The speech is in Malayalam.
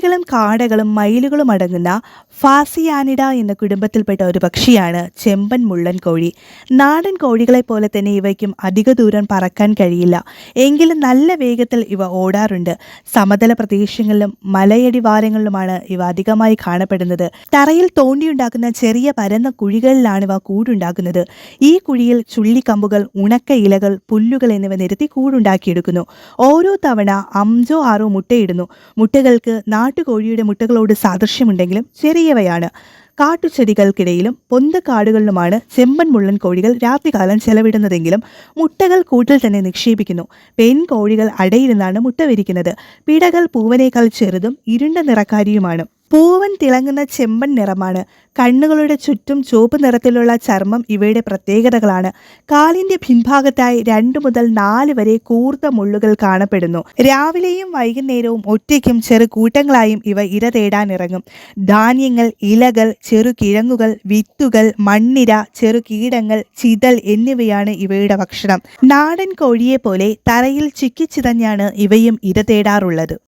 കോഴികളും കാടകളും മയിലുകളും അടങ്ങുന്ന ഫാസിയാനിഡ എന്ന കുടുംബത്തിൽപ്പെട്ട ഒരു പക്ഷിയാണ് ചെമ്പൻ മുള്ളൻ കോഴി. നാടൻ കോഴികളെ പോലെ തന്നെ ഇവയ്ക്കും അധിക ദൂരം പറക്കാൻ കഴിയില്ല. എങ്കിലും നല്ല വേഗത്തിൽ ഇവ ഓടാറുണ്ട്. സമതല പ്രദേശങ്ങളിലും മലയടിവാരങ്ങളിലുമാണ് ഇവ അധികമായി കാണപ്പെടുന്നത്. തറയിൽ തോണ്ടിയുണ്ടാക്കുന്ന ചെറിയ പരന്ന കുഴികളിലാണ് ഇവ കൂടുണ്ടാക്കുന്നത്. ഈ കുഴിയിൽ ചുള്ളിക്കമ്പുകൾ ഉണക്ക ഇലകൾ പുല്ലുകൾ എന്നിവ നിരത്തി കൂടുണ്ടാക്കിയെടുക്കുന്നു. ഓരോ തവണ അഞ്ചോ ആറോ മുട്ടയിടുന്നു. മുട്ടകൾക്ക് നാട്ടുകോഴിയുടെ മുട്ടകളോട് സാദൃശ്യമുണ്ടെങ്കിലും ചെറിയവയാണ്. കാട്ടുചെടികൾക്കിടയിലും പൊന്തക്കാടുകളിലുമാണ് ചെമ്പൻ മുള്ളൻ കോഴികൾ രാത്രികാലം ചെലവിടുന്നതെങ്കിലും മുട്ടകൾ കൂട്ടിൽ തന്നെ നിക്ഷേപിക്കുന്നു. പെൺകോഴികൾ അടയിരുന്നാണ് മുട്ട വിരിക്കുന്നത്. പിടകൾ പൂവനേക്കാൾ ചെറുതും ഇരുണ്ട നിറക്കാരിയുമാണ്. പൂവൻ തിളങ്ങുന്ന ചെമ്പൻ നിറമാണ്. കണ്ണുകളുടെ ചുറ്റും ചുവപ്പ് നിറത്തിലുള്ള ചർമ്മം ഇവയുടെ പ്രത്യേകതകളാണ്. കാലിന്റെ പിൻഭാഗത്തായി രണ്ടു മുതൽ നാല് വരെ കൂർത്ത മുള്ളുകൾ കാണപ്പെടുന്നു. രാവിലെയും വൈകുന്നേരവും ഒറ്റയ്ക്കും ചെറു കൂട്ടങ്ങളായും ഇവ ഇര തേടാനിറങ്ങും ധാന്യങ്ങൾ ഇലകൾ ചെറുകിഴങ്ങുകൾ വിത്തുകൾ മണ്ണിര ചെറുകീടങ്ങൾ ചിതൽ എന്നിവയാണ് ഇവയുടെ ഭക്ഷണം. നാടൻ കോഴിയെ പോലെ തറയിൽ ചിക്കിച്ചിതഞ്ഞാണ് ഇവയും ഇര തേടാറുള്ളത്.